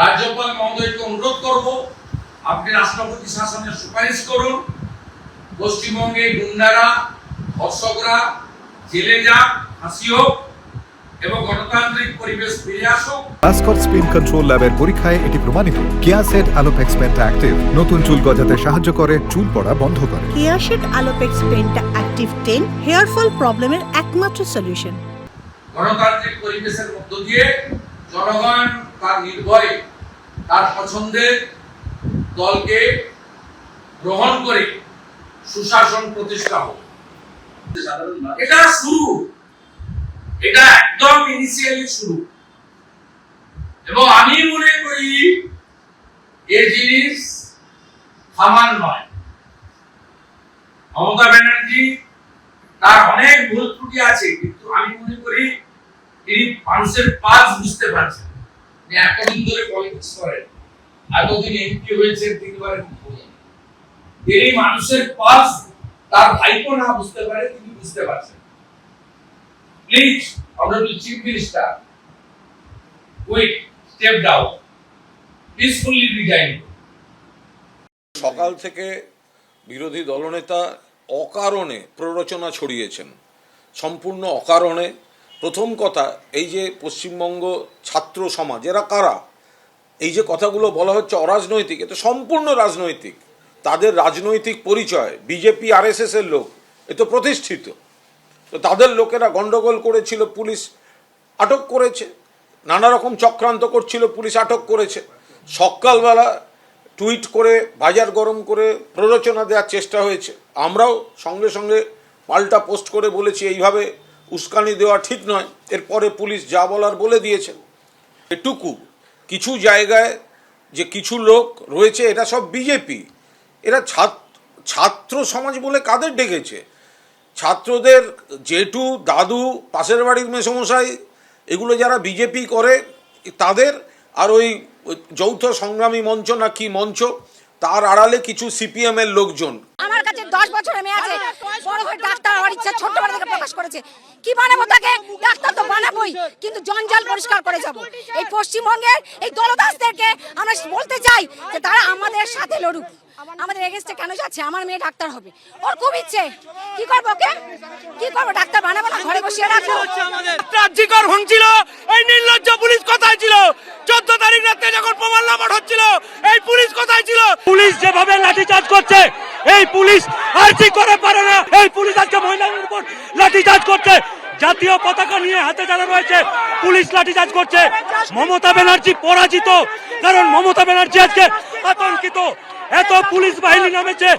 রাজ্যপাল মহোদয়কে অনুরোধ করব আপনি রাষ্ট্রপতি শাসনের সুপারিশ করুন। পশ্চিমবঙ্গে গুন্ডারা ধর্ষকরা জেলে যাক ফাঁসি হোক এবং গণতান্ত্রিক পরিবেশ ফিরে আসুক। মাস্কট স্পিন কন্ট্রোল ল্যাবের পরীক্ষায় এটি প্রমাণিত। কিয়াসেট আলোপেক্স পেন্টা অ্যাক্টিভ নতুন চুল গজাতে সাহায্য করে চুল পড়া বন্ধ করে। কেয়াশেড আলোপেক্স পেনটা অ্যাক্টিভ টেন হেয়ার ফল প্রবলেমের একমাত্র সলিউশন গণতান্ত্রিক পরিবেশের মধ্য দিয়ে জনগণ তার নির্ভয়ে তার পছন্দের দলকে গ্রহণ করে সুশাসন প্রতিষ্ঠা হোক। এটা শুরু। এটা একদম ইনিশিয়ালি শুরু। এবং আমি মনে করি এ জিনিস থামান নয়। মমতা ব্যানার্জি তার অনেক ভুল ত্রুটি আছে, কিন্তু আমি মনে করি তিনি মানুষের পাস বুঝতে পারছেন। তিনি এতদিন ধরে পলিটিক্স করেন, এতদিন এমপি তিনি মানুষের পাস তার ভাইপো না বুঝতে পারে, তিনি বুঝতে পারছেন please honourable chief minister step down peacefully resign সকাল থেকে বিরোধী দলনেতা অকারণে প্ররোচনা ছড়িয়েছেন। সম্পূর্ণ অকারণে প্রথম কথা, এই যে পশ্চিমবঙ্গ ছাত্র সমাজ, এরা কারা? এই যে কথাগুলো বলা হচ্ছে অরাজনৈতিক, এ তো সম্পূর্ণ রাজনৈতিক। তাদের রাজনৈতিক পরিচয়, বিজেপি, আরএসএস এর লোক, এ তো প্রতিষ্ঠিত। তো তাদের লোকেরা গন্ডগোল করেছিল, পুলিশ আটক করেছে। নানা রকম চক্রান্ত করছিল, পুলিশ আটক করেছে। সকালবেলা টুইট করে, বাজার গরম করে প্ররোচনা দেওয়ার চেষ্টা হয়েছে। আমরাও সঙ্গে সঙ্গে পাল্টা পোস্ট করে বলেছি, এইভাবে উস্কানি দেওয়া ঠিক নয়। এরপরে পুলিশ যা বলার বলে দিয়েছে। এটুকু কিছু জায়গায় যে কিছু লোক রয়েছে এটা সব বিজেপি। এরা ছাত্র সমাজ বলে কাদের ডেকেছে? ছাত্রদের জেঠু, দাদু, পাশের বাড়ির মেসমশাই, এগুলো যারা বিজেপি করে, তাদের আর ওই যৌথ সংগ্রামী মঞ্চ না কি মঞ্চ, তার আড়ালে কিছু সিপিএম এর লোকজন। আমার কাছে দশ বছরের মেয়ে আছে। বড় ইচ্ছা ছোট্টবেলা থেকে প্রকাশ করেছে। কি বানাবো তাকে? ডাক্তার তো বানাবোই কিন্তু জঞ্জাল পরিষ্কার করে যাব। এই পশ্চিমবঙ্গের এই দলদাসদেরকে আমরা বলতে চাই যে তারা আমাদের সাথে লড়ুক। আমাদের এগেস্টে কেন যাচ্ছে? আমার মেয়ে ডাক্তার হবে। ওর খুব ইচ্ছে। কি করব ওকে? কি করব? ডাক্তার বানাবো না? ঘরে বসিয়ে রাখব। রাজ্যিকর ভাঙছিল এই নির্লজ্জ পুলিশ কোথায় ছিল? চোদ্দ তারিখ রাতে যখন প্রমাণ লাভট হচ্ছিল এই পুলিশ কোথায় ছিল? পুলিশ যেভাবে লাঠিচার্জ করছে এই পুলিশ আর ঠিক করে পারে না? এই পুলিশ উপর লাঠিচার্জ করছে। জাতীয় পতাকা নিয়ে হাতে যারা রয়েছে, পুলিশ লাঠিচার্জ করছে। মমতা ব্যানার্জি পরাজিত, কারণ মমতা ব্যানার্জি আজকে আতঙ্কিত। এত পুলিশ বাহিনী নামেছে।